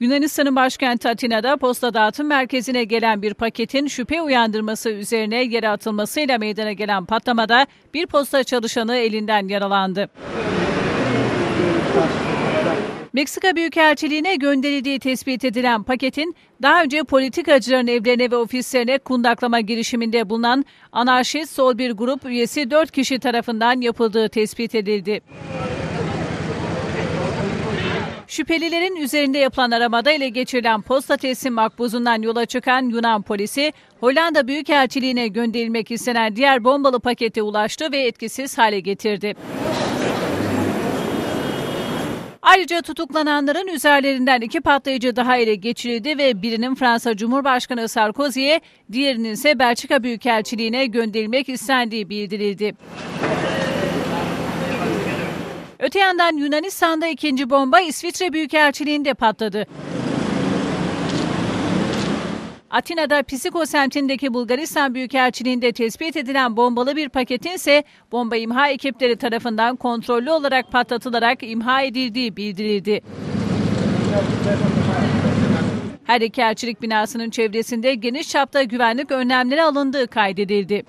Yunanistan'ın başkenti Atina'da posta dağıtım merkezine gelen bir paketin şüphe uyandırması üzerine yere atılmasıyla meydana gelen patlamada bir posta çalışanı elinden yaralandı. Meksika Büyükelçiliğine gönderildiği tespit edilen paketin daha önce politikacıların evlerine ve ofislerine kundaklama girişiminde bulunan anarşist sol bir grup üyesi 4 kişi tarafından yapıldığı tespit edildi. Şüphelilerin üzerinde yapılan aramada ele geçirilen posta teslim makbuzundan yola çıkan Yunan polisi, Hollanda Büyükelçiliğine gönderilmek istenen diğer bombalı pakete ulaştı ve etkisiz hale getirdi. Ayrıca tutuklananların üzerlerinden iki patlayıcı daha ele geçirildi ve birinin Fransa Cumhurbaşkanı Sarkozy'ye, diğerinin ise Belçika Büyükelçiliğine gönderilmek istendiği bildirildi. Yandan Yunanistan'da ikinci bomba İsviçre Büyükelçiliğinde patladı. Atina'da Pisiko semtindeki Bulgaristan Büyükelçiliğinde tespit edilen bombalı bir paketin ise bomba imha ekipleri tarafından kontrollü olarak patlatılarak imha edildiği bildirildi. Her iki elçilik binasının çevresinde geniş çapta güvenlik önlemleri alındığı kaydedildi.